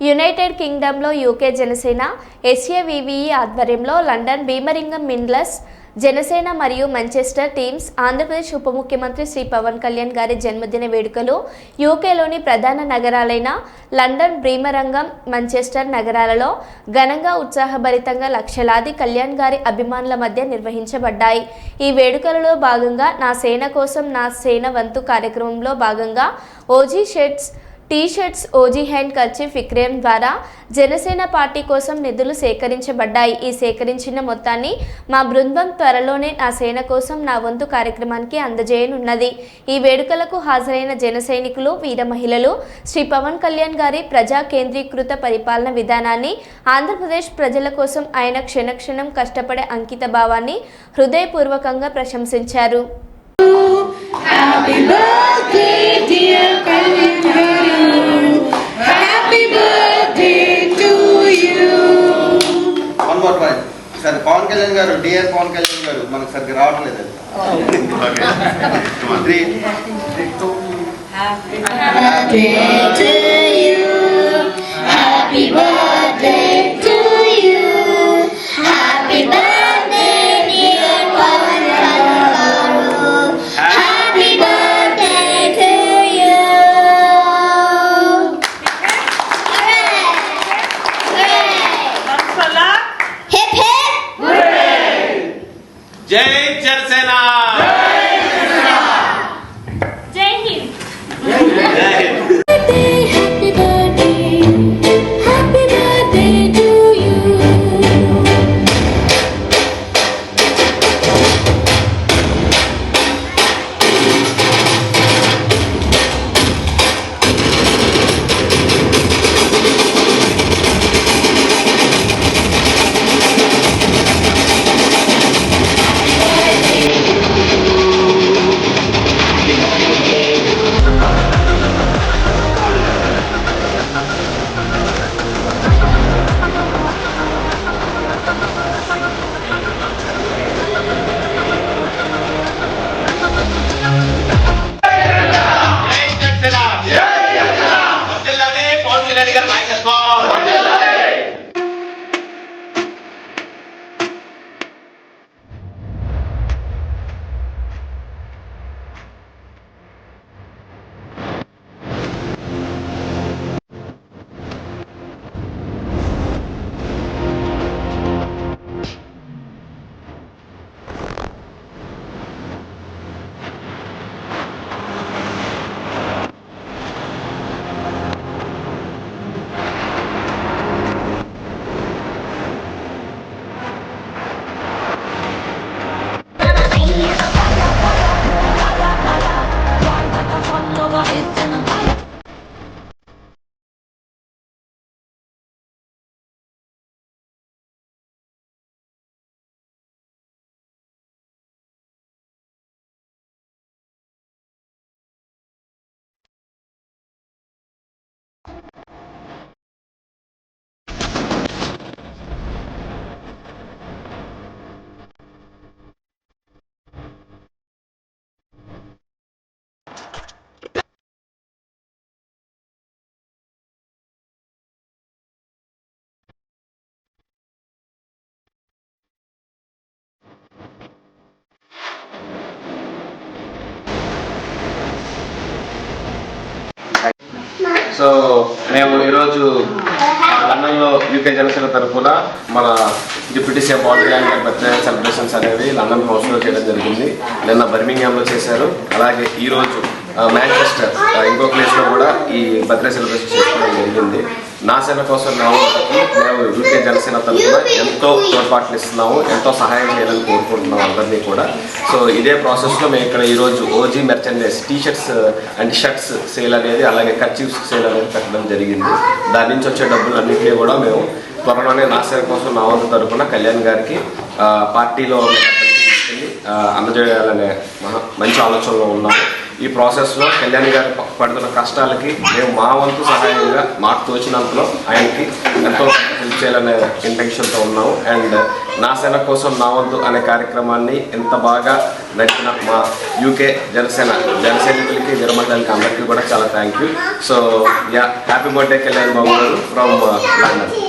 United కింగ్డమ్లో UK Janasena ఎస్ఏవివిఈ ఆధ్వర్యంలో London భీమరింగం మిన్లస్ Janasena మరియు మంచెస్టర్ టీమ్స్ ఆంధ్రప్రదేశ్ ఉప ముఖ్యమంత్రి శ్రీ పవన్ కళ్యాణ్ గారి జన్మదిన వేడుకలు యూకేలోని ప్రధాన నగరాలైన లండన్ భీమరంగం మంచెస్టర్ నగరాలలో ఘనంగా ఉత్సాహభరితంగా లక్షలాది కళ్యాణ్ గారి అభిమానుల మధ్య నిర్వహించబడ్డాయి. ఈ వేడుకలలో భాగంగా నా సేన కోసం నా సేన వంతు కార్యక్రమంలో భాగంగా OG shirts T shirts OG handkerchief విక్రయం ద్వారా జనసేన పార్టీ కోసం నిధులు సేకరించబడ్డాయి. ఈ సేకరించిన మొత్తాన్ని మా బృందం త్వరలోనే నా సేన కోసం నా వంతు కార్యక్రమానికి అందజేయనున్నది. ఈ వేడుకలకు హాజరైన జన సైనికులు వీర మహిళలు శ్రీ పవన్ కళ్యాణ్ గారి ప్రజా కేంద్రీకృత పరిపాలన విధానాన్ని ఆంధ్రప్రదేశ్ ప్రజల కోసం ఆయన క్షణక్షణం కష్టపడే అంకిత భావాన్ని హృదయపూర్వకంగా ప్రశంసించారు. Happy birthday, కళ్యాణ్ గారు డిఆర్ పవన్ కళ్యాణ్ గారు మనకు సరిగ్గా రావట్లేదు అది. త్రీ జై జనసేన what it సో మేము ఈరోజు లండన్లో యూకే జనసేన తరఫున మన డిప్యూటీ సీఎం పవన్ కళ్యాణ్ గారి బర్త్డే సెలబ్రేషన్స్ అనేవి లండన్ హౌస్లో చేయడం జరిగింది. నిన్న బర్మింగ్హామ్లో చేశారు. అలాగే ఈరోజు మాంచెస్టర్ ఇంకో ప్లేస్లో కూడా ఈ బర్త్డే సెలబ్రేషన్ చేసుకోవడం జరిగింది. నా సేన కోసం నా వంతుకి మేము యూకే జనసేన తరఫున ఎంతో తోడ్పాట్లు ఇస్తున్నాము ఎంతో సహాయం చేయాలని కోరుకుంటున్నాం అందరినీ కూడా. సో ఇదే ప్రాసెస్లో మేము ఇక్కడ ఈరోజు OG merchandise T shirts and shirts sale అనేది అలాగే కర్చీఫ్స్ సేల్ అనేది పెట్టడం జరిగింది. దాని నుంచి వచ్చే డబ్బులు అన్నింటినీ కూడా మేము త్వరలోనే నా సేన కోసం నా వంతు తరఫున కళ్యాణ్ గారికి పార్టీలో అందజేయాలనే మహా మంచి ఆలోచనలో ఉన్నాము. ఈ ప్రాసెస్లో కళ్యాణ్ గారు పడుతున్న కష్టాలకి మేము మా వంతు సహాయంగా మాకు తోచినంతలో ఆయనకి ఎంతో హెల్ప్ చేయాలనే ఇంటెన్షన్తో ఉన్నాము. అండ్ నా సేన కోసం నా వంతు అనే కార్యక్రమాన్ని ఎంత బాగా నడిచిన మా యూకే జనసేన జనసైనికులకి విరమతలకి అందరికీ కూడా చాలా thank you so yeah happy birthday Kalyan Babu garu from London uh,